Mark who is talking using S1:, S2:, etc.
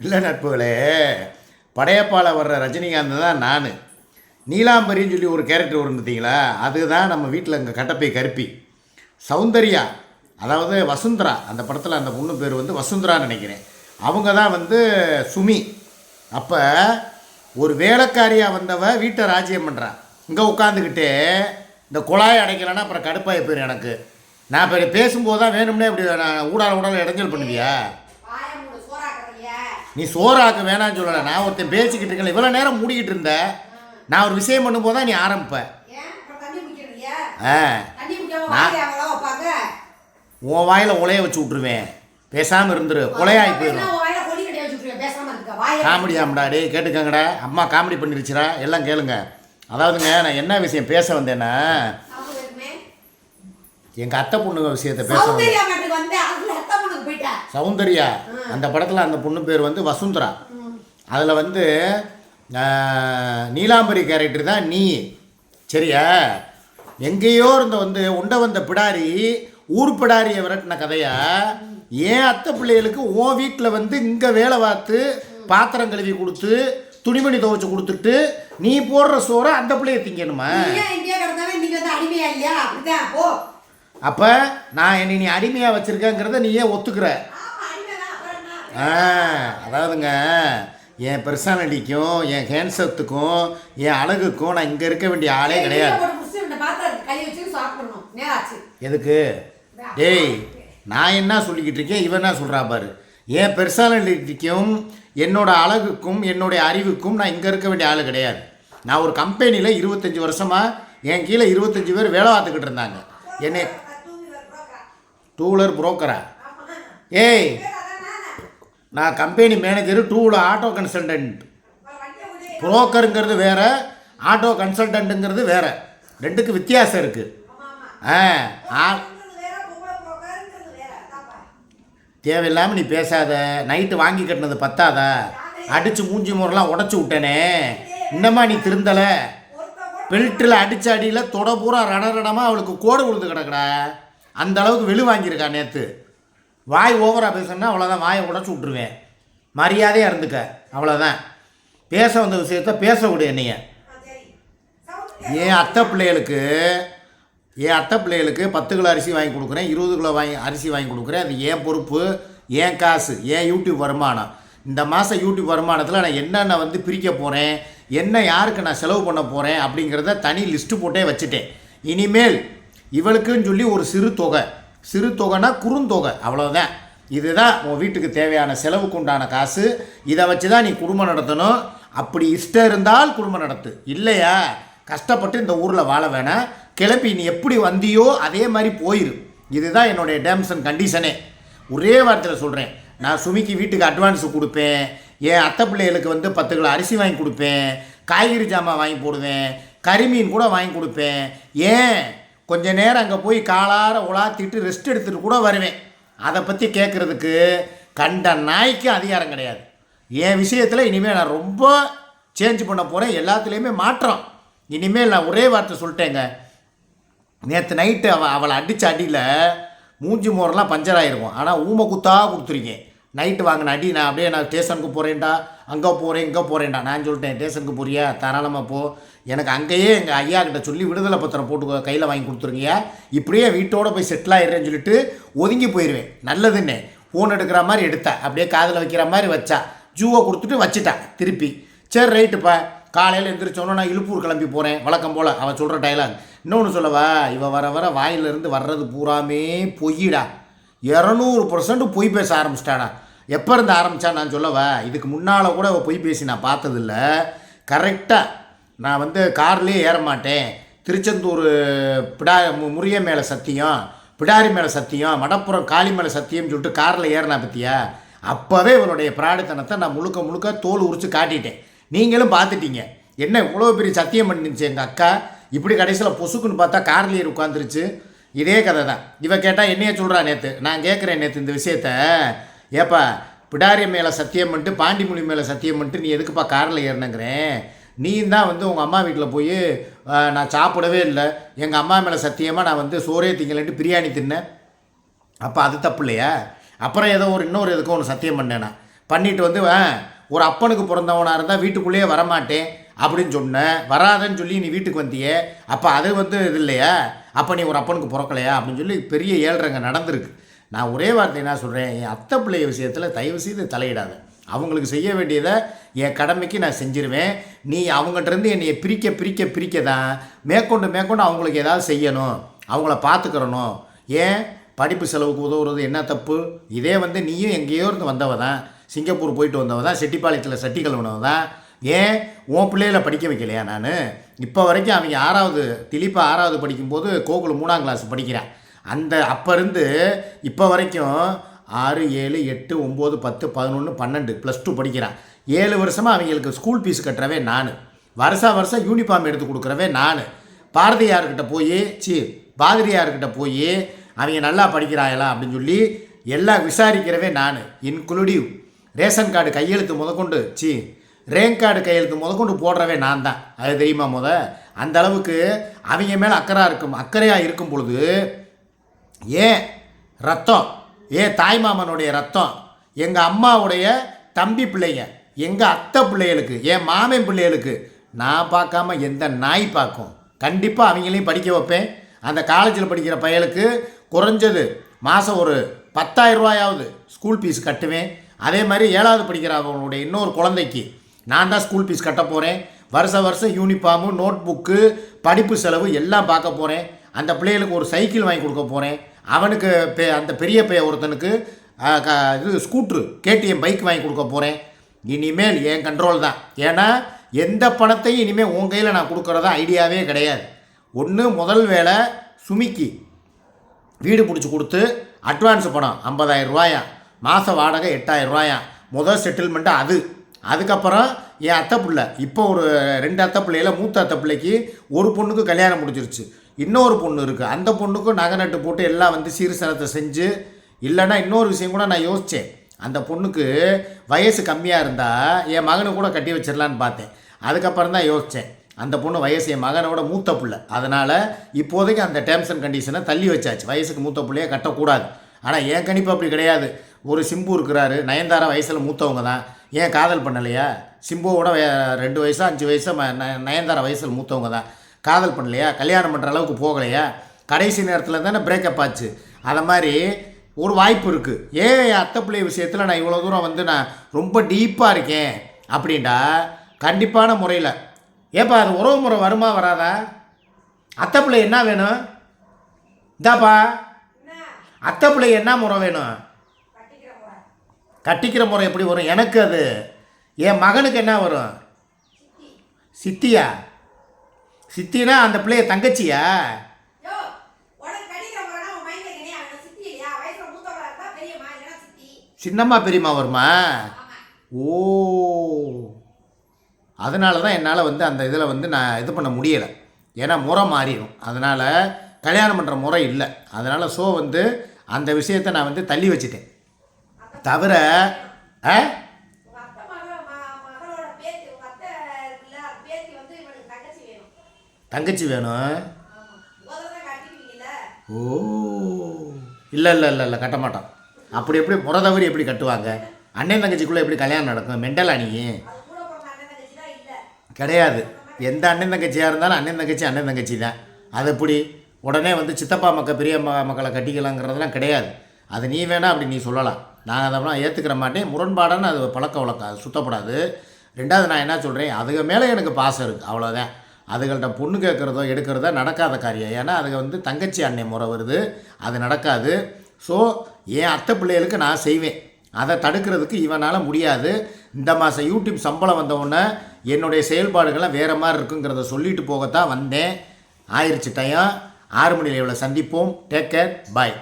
S1: இல்லை நட்புகளே படையப்பால வர்ற ரஜினிகாந்த் தான் நான். நீலாம்பரின்னு சொல்லி ஒரு கேரக்டர் வரும் பார்த்தீங்களா? அதுதான் நம்ம வீட்டில் இங்கே கட்டப்பை கருப்பி. சௌந்தர்யா அதாவது வசுந்தரா அந்த படத்தில் அந்த பொண்ணு பேர் வந்து வசுந்தரான்னு நினைக்கிறேன். அவங்க தான் வந்து சுமி. அப்போ ஒரு வேலைக்காரியாக வந்தவ வீட்டை ராஜ்யம் பண்ணுறான் இங்கே உட்காந்துக்கிட்டே இந்த குழாயை அடைக்கலைன்னா அப்புறம் கடுப்பாகி போயிடும் எனக்கு. நான் இப்போ பேசும்போது தான் வேணும்னே இப்படி நான் ஊடால ஊடால இடைஞ்சல் பண்ணுவியா? நீ சோறாக்கு வேணாம்னு சொல்லலை. நான் ஒருத்தன் பேசிக்கிட்டு இருக்கேன் இவ்வளோ நேரம் மூடிக்கிட்டு இருந்தேன் நான் ஒரு விஷயம் பண்ணும்போது தான் நீ ஆரம்பிப்ப? ஆ? உன் வாயில் உலைய வச்சு விட்ருவேன் பேசாமல் இருந்துரு. கொலையாகி போயிடும் காமெடி ஆமாடா. டேய் கேட்டுக்கங்கடா. அம்மா காமெடி பண்ணிருச்சுடா. எல்லாம் கேளுங்க. அதாவதுங்க நான் என்ன விஷயம் பேச வந்தேன்னா? எங்கள் அத்தை பொண்ணுங்க விஷயத்தை பேச வந்தேன்.
S2: சௌந்தர்யா
S1: அந்த படத்தில் அந்த பொண்ணு பேர் வந்து வசுந்தரா. அதில் வந்து நீலாம்பரி கேரக்டர் தான் நீ. சரியா? எங்கேயோ இருந்த வந்து உண்ட வந்த பிடாரி ஊர் பிடாரியை விரட்டின கதையா? ஏன் அத்தை பிள்ளைகளுக்கு உன் வீட்டில் வந்து இங்கே வேலை பார்த்து பாத்திரம் கழுவி கொடுத்து துணிமணி துவைச்சு கொடுத்துட்டு நீ போடுற சோறை அந்த பிள்ளைய திங்கணுமா? அப்போ நான் என்னை நீ அடிமையாக வச்சுருக்கேங்கிறத நீ ஏன் ஒத்துக்கிற? ஆ அதாவதுங்க என் பர்சனாலிட்டிக்கும் என் ஹேண்ட்ஸத்துக்கும் என் அழகுக்கும் நான் இங்கே இருக்க வேண்டிய ஆளே கிடையாது. எதுக்கு? டேய் நான் என்ன சொல்லிக்கிட்டு இருக்கேன்? இவன் என்ன சொல்கிறா பாரு. என் பர்சனாலிட்டிக்கும் என்னோட அழகுக்கும் என்னுடைய அறிவுக்கும் நான் இங்கே இருக்க வேண்டிய ஆள் கிடையாது. நான் ஒரு கம்பெனியில் இருபத்தஞ்சி வருஷமாக என் கீழே இருபத்தஞ்சி பேர் வேலை பார்த்துக்கிட்டு இருந்தாங்க. என்னை டூ வீலர் புரோக்கரா ஏய் நான் company manager two wheeler auto consultant புரோக்கருங்கிறது வேற ஆட்டோ கன்சல்டன்ட்டுங்கிறது வேற. ரெண்டுக்கு வித்தியாசம் இருக்குது ஆ ஆ. தேவையில்லாமல் நீ பேசாத. நைட்டு வாங்கி கட்டினது பத்தாதா? அடித்து மூஞ்சி முறைலாம் உடச்சி விட்டேனே. இன்னமா நீ திருந்தலை? பெல்ட்டில் அடிச்சு அடியில் தொட பூரா ரணரணமாக அவளுக்கு கோடு விழுந்து கிடக்குடா. அந்த அளவுக்கு வெளு வாங்கியிருக்கா நேற்று வாய் ஓவராக பேசுனா அவ்வளோதான் வாயை உடச்சி விட்ருவேன் மரியாதையாக இருந்துக்க அவ்வளோதான் பேச வந்த விஷயத்த பேச விடு என்னைய. என் அத்தை பிள்ளைகளுக்கு என் அத்தை பிள்ளைகளுக்கு பத்து கிலோ அரிசி வாங்கி கொடுக்குறேன் இருபது கிலோ வாங்கி அரிசி வாங்கி கொடுக்குறேன். அது ஏன் பொறுப்பு ஏன் காசு ஏன் யூடியூப் வருமானம். இந்த மாதம் யூடியூப் வருமானத்தில் நான் என்னென்ன வந்து பிரிக்க போகிறேன் என்ன யாருக்கு நான் செலவு பண்ண போகிறேன் அப்படிங்கிறத தனி லிஸ்ட்டு போட்டே வச்சுட்டேன். இனிமேல் இவளுக்குன்னு சொல்லி ஒரு சிறு தொகை. சிறு தொகைனா குறுந்தொகை. அவ்வளோதான் இதுதான் உன் வீட்டுக்கு தேவையான செலவுக்கு உண்டான காசு. இதை வச்சு தான் நீ குடும்பம் நடத்தணும். அப்படி இஷ்டம் இருந்தால் குடும்பம் நடத்து. இல்லையா? கஷ்டப்பட்டு இந்த ஊரில் வாழ வேணாம். கிளப்பி நீ எப்படி வந்தியோ அதே மாதிரி போயிரு. இதுதான் என்னுடைய டேர்ம்ஸ் அண்ட் கண்டிஷனே ஒரே வார்த்தையில் சொல்கிறேன் நான் சுமிக்கு வீட்டுக்கு அட்வான்ஸ் கொடுப்பேன். என் அத்தை பிள்ளைகளுக்கு வந்து பத்து கிலோ அரிசி வாங்கி கொடுப்பேன். காய்கறி ஜாமான் வாங்கி போடுவேன். கறிமீன் கூட வாங்கி கொடுப்பேன். ஏன்? கொஞ்ச நேரம் அங்கே போய் காலார உலாத்திட்டு ரெஸ்ட் எடுத்துகிட்டு கூட வருவேன். அதை பற்றி கேட்குறதுக்கு கண்ட நாய்க்கு அதிகாரம் கிடையாது. என் விஷயத்தில் இனிமேல் நான் ரொம்ப சேஞ்ச் பண்ண போகிறேன் எல்லாத்துலேயுமே மாற்றம். இனிமேல் நான் ஒரே வார்த்தை சொல்லிட்டேங்க. நேற்று நைட்டு அவள் அவளை அடித்த அடியில் மூஞ்சி மோரெல்லாம் பஞ்சர் ஆகிருக்கும் ஆனால் ஊமை குத்தாக கொடுத்துருக்கேன். நைட்டு வாங்கின அடி நான் அப்படியே நான் ஸ்டேஷனுக்கு போகிறேன்டா அங்கே போகிறேன் இங்கே போகிறேன்டா நான் சொல்லிட்டேன் ஸ்டேஷனுக்கு போறியா? தாராளமாக போ. எனக்கு அங்கேயே எங்கள் ஐயா கிட்ட சொல்லி விடுதலை பத்திரம் போட்டு கையில் வாங்கி கொடுத்துருங்கய்யா. இப்படியே வீட்டோட போய் செட்டில் ஆயிடுறேன்னு சொல்லிட்டு ஒதுங்கி போயிடுவேன் நல்லதுன்னு. ஃபோன் எடுக்கிற மாதிரி எடுத்தா. அப்படியே காதில் வைக்கிற மாதிரி வச்சா. ஜூவை கொடுத்துட்டு வச்சுட்டா திருப்பி. சரி ரைட்டுப்பா காலையில் எழுந்திரிச்சோன்னா நான் இழுப்பூர் கிளம்பி போகிறேன் வழக்கம் போல் அவள் சொல்கிற டைலாக் இன்னொன்று சொல்லவா இவள் வர வர வாயிலிருந்து வர்றது பூராமே பொய்யிடா. இரநூறு பர்சன்ட் பொய் பேச ஆரம்பிச்சிட்டாடா. எப்போ இருந்து ஆரம்பித்தா நான் சொல்லவா? இதுக்கு முன்னால் கூட அவள் பொய் பேசி நான் பார்த்ததில்ல. கரெக்டாக நான் வந்து கார்லேயே ஏற மாட்டேன். திருச்செந்தூர் பிடா மு- மேலே சத்தியம் பிடாரி மேலே சத்தியம் மடப்புறம் காளி மேலே சத்தியம்னு சொல்லிட்டு காரில் ஏறினா பற்றியா அப்போவே இவனுடைய பிராடித்தனத்தை நான் முழுக்க முழுக்க தோல் உரித்து காட்டிட்டேன். நீங்களும் பார்த்துட்டீங்க. என்ன இவ்வளோ பெரிய சத்தியம் பண்ணிருந்துச்சு எங்கள் அக்கா? இப்படி கடைசியில் பொசுக்குன்னு பார்த்தா கார்லேயே உட்காந்துருச்சு இதே கதை தான் இவன் கேட்டால் என்னைய சொல்கிறா நேற்று நான் கேட்குறேன் நேற்று இந்த விஷயத்த. ஏப்பா பிடாரி மேலே சத்தியம் பண்ணிட்டு பாண்டிமொழி மேலே சத்தியம் பண்ணிட்டு நீ எதுக்குப்பா காரில் ஏறினங்கிறேன் நீ தான் வந்து உங்கள் அம்மா வீட்டில் போய் நான் சாப்பிடவே இல்லை. எங்கள் அம்மா மேலே சத்தியமாக நான் வந்து சோறே திங்கலன்ட்டு பிரியாணி தின்னேன். அப்போ அது தப்பு இல்லையா? அப்புறம் ஏதோ ஒரு இன்னொரு எதுக்கும் ஒன்று சத்தியம் பண்ணேனா. பண்ணிட்டு வந்து ஒரு அப்பனுக்கு பிறந்தவனாக இருந்தால் வீட்டுக்குள்ளேயே வரமாட்டேன் அப்படின்னு சொன்னேன் வராதன்னு சொல்லி நீ வீட்டுக்கு வந்தியே. அப்போ அது வந்து இது இல்லையா? அப்போ நீ ஒரு அப்பனுக்கு பிறக்கலையா? அப்படின்னு சொல்லி பெரிய ஏழ்றங்க நடந்திருக்கு. நான் ஒரே வார்த்தை என்ன சொல்கிறேன் என் அத்தை பிள்ளை விஷயத்தில் தயவு செய்து தலையிடாத. அவங்களுக்கு செய்ய வேண்டியதை என் கடமைக்கு நான் செஞ்சிருவேன். நீ அவங்ககிட்ட என்னை பிரிக்க பிரிக்க பிரிக்க தான் மேற்கொண்டு மேற்கொண்டு அவங்களுக்கு ஏதாவது செய்யணும். அவங்கள பார்த்துக்கிறணும். ஏன்? படிப்பு செலவுக்கு உதவுறது என்ன தப்பு? இதே வந்து நீயும் எங்கேயோ இருந்து வந்தவ தான் சிங்கப்பூர் போயிட்டு வந்தவ தான் செட்டிப்பாளையத்தில் சட்டி கழுவுனவ தான் ஏன்? உன் பிள்ளைகளை படிக்க வைக்கலையா நான்? இப்போ வரைக்கும் அவங்க ஆறாவது திலீப்பா ஆறாவது படிக்கும்போது கோகுல் மூணாம் கிளாஸ் படிக்கிறேன் அந்த அப்போ இருந்து இப்போ வரைக்கும் ஆறு ஏழு எட்டு ஒம்பது பத்து பதினொன்று பன்னெண்டு ப்ளஸ் டூ படிக்கிறான். ஏழு வருஷமாக அவங்களுக்கு ஸ்கூல் ஃபீஸ் கட்டுறவே நான். வருஷா வருஷம் யூனிஃபார்ம் எடுத்து கொடுக்குறவே நான். பாரதியார்கிட்ட போய் சி பாதிரியார்கிட்ட போய் அவங்க நல்லா படிக்கிறாங்களா அப்படின்னு சொல்லி எல்லாம் விசாரிக்கிறவே நான். இன்க்ளூடிவ் ரேஷன் கார்டு கையெழுத்து முதற்கொண்டு சி ரேங்க் கார்டு கையெழுத்து முதற்கொண்டு போடுறவே நான் தான். அது தெரியுமா முத? அந்த அளவுக்கு அவங்க மேலே அக்கறாக இருக்கும் அக்கறையாக இருக்கும் பொழுது ஏன் ரத்தம். ஏன் தாய்மாமனுடைய ரத்தம். எங்கள் அம்மாவுடைய தம்பி பிள்ளைங்க. எங்கள் அத்தை பிள்ளைகளுக்கு என் மாமன் பிள்ளைகளுக்கு நான் பார்க்காம எந்த நாய் பார்க்கும். கண்டிப்பாக அவங்களையும் படிக்க வைப்பேன். அந்த காலேஜில் படிக்கிற பையலுக்கு குறைஞ்சது மாதம் ஒரு 10000 ரூபாயாவது ஸ்கூல் ஃபீஸ் கட்டுவேன். அதே மாதிரி ஏழாவது படிக்கிற அவங்களுடைய இன்னொரு குழந்தைக்கு நான் தான் ஸ்கூல் ஃபீஸ் கட்ட போகிறேன் வருஷ வருஷம் யூனிஃபார்மு நோட் புக்கு படிப்பு செலவு எல்லாம் பார்க்க போகிறேன் அந்த பிள்ளைகளுக்கு ஒரு சைக்கிள் வாங்கி கொடுக்க போகிறேன் அவனுக்கு பெ அந்த பெரிய பைய ஒருத்தனுக்கு க- இது ஸ்கூட்ரு கேடிஎம் பைக் வாங்கி கொடுக்க போகிறேன் இனிமேல் என் கண்ட்ரோல் தான். ஏன்னா எந்த பணத்தையும் இனிமேல் உன் கையில் நான் கொடுக்குறதா ஐடியாவே கிடையாது. ஒன்று முதல் வேலை சுமிக்கு வீடு பிடிச்சி கொடுத்து அட்வான்ஸ் பணம் 50000 ரூபாயா? மாத வாடகை 8000 ரூபாயா? முதல் செட்டில்மெண்ட்டு அது. அதுக்கப்புறம் என் அத்தை பிள்ளை. இப்போ ஒரு ரெண்டு அத்தை பிள்ளையில மூத்த அத்தை பிள்ளைக்கு ஒரு பொண்ணுக்கு கல்யாணம் முடிஞ்சிருச்சு. இன்னொரு பொண்ணு இருக்குது அந்த பொண்ணுக்கும் நகை நட்டு போட்டு எல்லாம் வந்து சீர்சனத்தை செஞ்சு இல்லைன்னா இன்னொரு விஷயம் கூட நான் யோசித்தேன் அந்த பொண்ணுக்கு வயசு கம்மியாக இருந்தால் என் மகனை கூட கட்டி வச்சிடலான்னு பார்த்தேன். அதுக்கப்புறம் தான் யோசித்தேன் அந்த பொண்ணு வயசு என் மகனோட மூத்த பிள்ளை. அதனால் இப்போதைக்கு அந்த டேர்ம்ஸ் அண்ட் கண்டிஷனை தள்ளி வச்சாச்சு. வயசுக்கு மூத்த பிள்ளையை கட்டக்கூடாது. ஆனால் என் கணிப்பு அப்படி கிடையாது. ஒரு சிம்பு இருக்கிறாரு. நயன்தாரா வயசில் மூத்தவங்க தான். ஏன் காதல் பண்ணலையா? சிம்புவோட ரெண்டு வயசா அஞ்சு வயசா ந- நயன்தாரா வயசில் மூத்தவங்க தான். காதல் பண்ணலையா? கல்யாணம் பண்ணுற அளவுக்கு போகலையா? கடைசி நேரத்தில் தானே பிரேக்கப் ஆச்சு. அதை மாதிரி ஒரு வாய்ப்பு இருக்குது ஏன் அத்தை பிள்ளை விஷயத்தில் நான் இவ்வளோ தூரம் வந்து நான் ரொம்ப டீப்பாக இருக்கேன்? அப்படின்டா கண்டிப்பான முறையில். ஏப்பா அது உறவு முறை வருமா வராதா? அத்தை பிள்ளை என்ன வேணும்? இந்தாப்பா. அத்தை பிள்ளை என்ன முறை வேணும்?
S2: கட்டிக்கிற
S1: கட்டிக்கிற முறை எப்படி வரும்? எனக்கு அது. என் மகனுக்கு என்ன வரும்? சித்தியா? சித்தினா அந்த பிள்ளைய தங்கச்சியா? சின்னம்மா பெரியம்மா வருமா? ஓ. அதனால தான் என்னால் வந்து அந்த இதில் வந்து நான் இது பண்ண முடியலை. ஏன்னா முறை மாறிடும் அதனால் கல்யாணம் பண்ணுற முறை இல்லை. அதனால் ஸோ வந்து அந்த விஷயத்தை நான் வந்து தள்ளி வச்சுட்டேன். தவிர ஆ
S2: உங்க அத்தை மக ம- மகளோட பேத்தி உங்க அத்தை இருக்குல்ல அது பேத்தி வந்து இவனுக்கு தங்கச்சி வேணும்.
S1: ஓ. இல்லை இல்லை இல்லை இல்லை கட்ட மாட்டான். அப்படி எப்படி முறை தவறி எப்படி கட்டுவாங்க? அண்ணன் தங்கச்சிக்குள்ளே எப்படி கல்யாணம் நடக்கும்? மெண்டலா
S2: அது இல்ல.
S1: கிடையாது. எந்த அண்ணன் தங்கச்சியாக இருந்தாலும் அண்ணன் தங்கச்சி அண்ணன் தங்கச்சி தான். அது எப்படி? உடனே வந்து சித்தப்பா மக்க பெரிய ம மக்களை கட்டிக்கலாங்கிறதெல்லாம் கிடையாது. அது நீ வேணா அப்படி நீ சொல்லலாம். நான் அதெல்லாம் ஏற்றுக்கிற மாட்டேன். முரண்பாடான அது பழக்க வழக்கம். அது சுத்தப்படாது. ரெண்டாவது நான் என்ன சொல்கிறேன் அதுக்கு மேலே எனக்கு பாசம் இருக்குது அவ்வளோதான் அதுகள்கிட்ட பொண்ணு கேட்குறதோ எடுக்கிறதோ நடக்காத காரியம். ஏன்னா அதுக்கு வந்து தங்கச்சி அன்னை முறை வருது அது நடக்காது. ஸோ என் அத்தை பிள்ளைகளுக்கு நான் செய்வேன். அதை தடுக்கிறதுக்கு இவனால் முடியாது. இந்த மாதம் யூடியூப் சம்பளம் வந்தவுடனே என்னுடைய செயல்பாடுகள்லாம் வேறு மாதிரி இருக்குங்கிறத சொல்லிட்டு போகத்தான் வந்தேன். ஆயிடுச்சு டயம் ஆறு மணி லைவில் சந்திப்போம். Take care bye